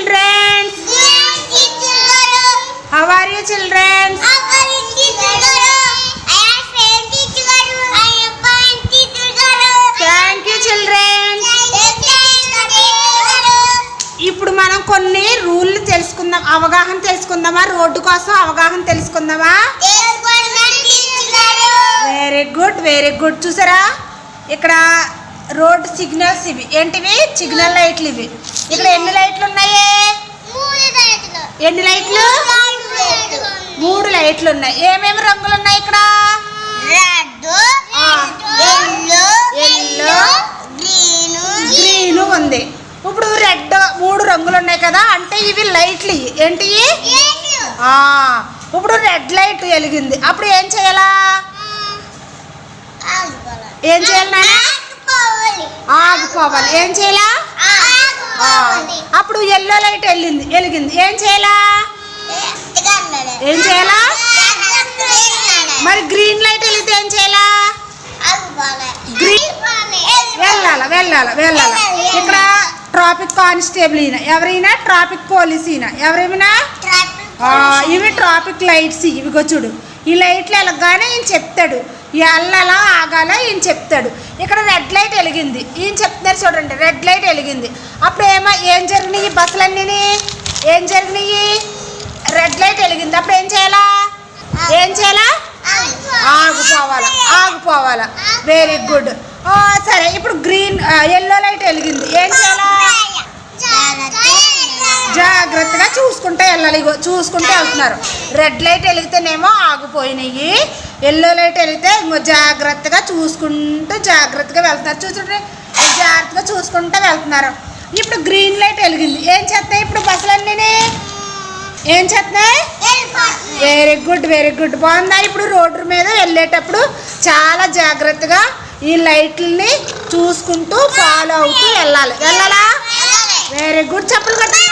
children? How are you children? Thank you children. ఇప్పుడు మనం కొన్ని రూల్ తెలుసుకుందాం అవగాహన తెలుసుకుందామా రోడ్డు కోసం అవగాహన తెలుసుకుందామా వెరీ గుడ్ వెరీ గుడ్ చూసారా ఇక్కడ రోడ్ సిగ్నల్స్ ఇవి. ఏంటివి? సిగ్నల్ లైట్లు ఇవి. ఇక్కడ ఎన్ని లైట్లు ఉన్నాయి? ఎన్ని లైట్లు? మూడు లైట్లు ఉన్నాయి. ఏమేమి రంగులు ఉన్నాయి ఇక్కడ? గ్రీన్. ఉంది. ఇప్పుడు రెడ్ మూడు రంగులు ఉన్నాయి కదా అంటే ఇవి లైట్లు ఇవి. ఏంటి ఇప్పుడు రెడ్ లైట్ వెలిగింది. అప్పుడు ఏం చేయాలా? ఏం చేయాలి నాన్న ఆగిపోవాలి. ఏం చేయాలా? అప్పుడు ఎల్లో లైట్ వెళ్ళింది వెలిగింది. ఏం చేయాలా? ఏం చేయాలా? మరి గ్రీన్ లైట్ వెలిగితే ఏం చేయాలా? గ్రీన్ వెళ్ళాల వెళ్ళాల వెళ్ళాల. ఇక్కడ ట్రాఫిక్ కానిస్టేబుల్ ఈయన. ఎవరైనా ట్రాఫిక్ పోలీస్ ఈయన. ఎవరైనా ఇవి ట్రాఫిక్ లైట్స్ ఇవిగో చూడు. ఈ లైట్లు వెళ్ళగానే ఈయన చెప్తాడు. వెళ్ళాలా ఆగాల ఈయన చెప్తాడు. ఇక్కడ రెడ్ లైట్ వెలిగింది. ఈయన చెప్తున్నారు చూడండి రెడ్ లైట్ వెలిగింది. అప్పుడు ఏమో ఏం జరిగినాయి బస్సులన్నీ ఏం జరిగినాయి? రెడ్ లైట్ వెలిగింది. అప్పుడు ఏం చేయాలా? ఏం చేయాలా? ఆగిపోవాలా ఆగిపోవాలా. వెరీ గుడ్ సరే ఇప్పుడు గ్రీన్ ఎల్లో లైట్ వెలిగింది. ఏం చేయాలా? జాగ్రత్తగా చూసుకుంటే వెళ్ళాలి చూసుకుంటే వెళ్తున్నారు. రెడ్ లైట్ వెలిగితేనేమో ఆగిపోయినాయి. ఎల్లో లైట్ వెళితే జాగ్రత్తగా చూసుకుంటూ జాగ్రత్తగా వెళ్తున్నారు. చూసుకుంటే జాగ్రత్తగా చూసుకుంటూ వెళ్తున్నారు. ఇప్పుడు గ్రీన్ లైట్ వెలిగింది. ఏం చేస్తాయి ఇప్పుడు బస్సులన్నీ ఏం చేస్తున్నాయి? వెరీ గుడ్ వెరీ గుడ్ బాగుందా? ఇప్పుడు రోడ్డు మీద వెళ్ళేటప్పుడు చాలా జాగ్రత్తగా ఈ లైట్లని చూసుకుంటూ ఫాలో అవుతూ వెళ్ళాలి. వెళ్ళాలా? వెరీ గుడ్ చెప్పులు కట్టండి